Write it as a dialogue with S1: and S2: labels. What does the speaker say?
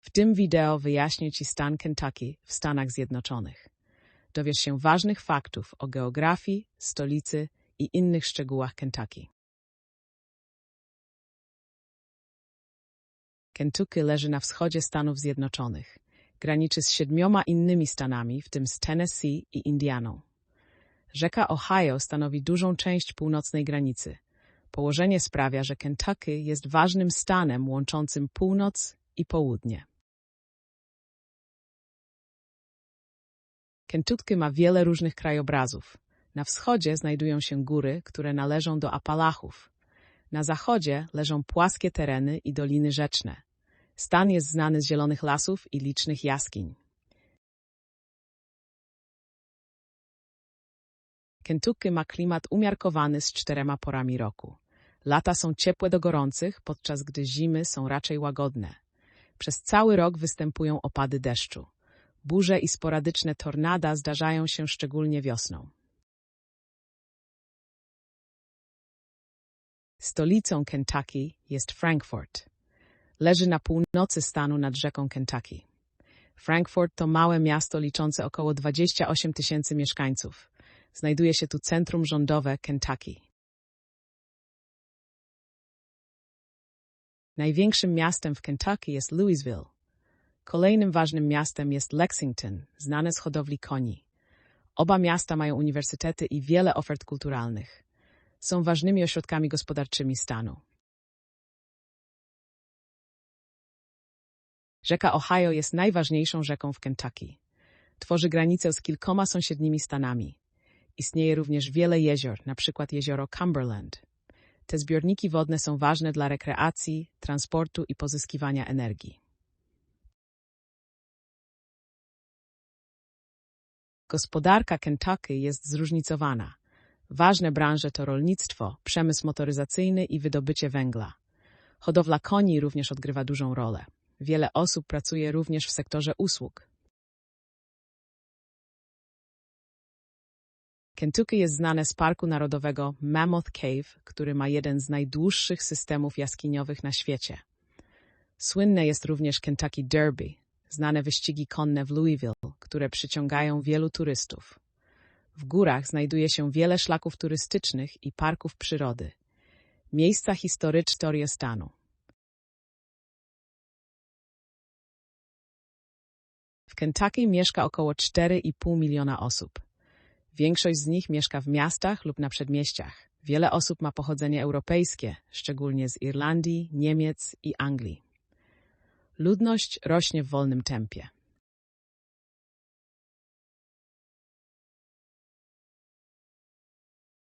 S1: W tym wideo wyjaśnię Ci stan Kentucky w Stanach Zjednoczonych. Dowiesz się ważnych faktów o geografii, stolicy i innych szczegółach Kentucky. Kentucky leży na wschodzie Stanów Zjednoczonych. Graniczy z siedmioma innymi stanami, w tym z Tennessee i Indianą. Rzeka Ohio stanowi dużą część północnej granicy. Położenie sprawia, że Kentucky jest ważnym stanem łączącym północ i południe. Kentucky ma wiele różnych krajobrazów. Na wschodzie znajdują się góry, które należą do Apalachów. Na zachodzie leżą płaskie tereny i doliny rzeczne. Stan jest znany z zielonych lasów i licznych jaskiń. Kentucky ma klimat umiarkowany z czterema porami roku. Lata są ciepłe do gorących, podczas gdy zimy są raczej łagodne. Przez cały rok występują opady deszczu. Burze i sporadyczne tornada zdarzają się szczególnie wiosną. Stolicą Kentucky jest Frankfort. Leży na północy stanu nad rzeką Kentucky. Frankfort to małe miasto liczące około 28 tysięcy mieszkańców. Znajduje się tu centrum rządowe Kentucky. Największym miastem w Kentucky jest Louisville. Kolejnym ważnym miastem jest Lexington, znane z hodowli koni. Oba miasta mają uniwersytety i wiele ofert kulturalnych. Są ważnymi ośrodkami gospodarczymi stanu. Rzeka Ohio jest najważniejszą rzeką w Kentucky. Tworzy granicę z kilkoma sąsiednimi stanami. Istnieje również wiele jezior, np. jezioro Cumberland. Te zbiorniki wodne są ważne dla rekreacji, transportu i pozyskiwania energii. Gospodarka Kentucky jest zróżnicowana. Ważne branże to rolnictwo, przemysł motoryzacyjny i wydobycie węgla. Hodowla koni również odgrywa dużą rolę. Wiele osób pracuje również w sektorze usług. Kentucky jest znane z Parku Narodowego Mammoth Cave, który ma jeden z najdłuższych systemów jaskiniowych na świecie. Słynne jest również Kentucky Derby, znane wyścigi konne w Louisville, które przyciągają wielu turystów. W górach znajduje się wiele szlaków turystycznych i parków przyrody. Miejsca historyczne stanu. W Kentucky mieszka około 4,5 miliona osób. Większość z nich mieszka w miastach lub na przedmieściach. Wiele osób ma pochodzenie europejskie, szczególnie z Irlandii, Niemiec i Anglii. Ludność rośnie w wolnym tempie.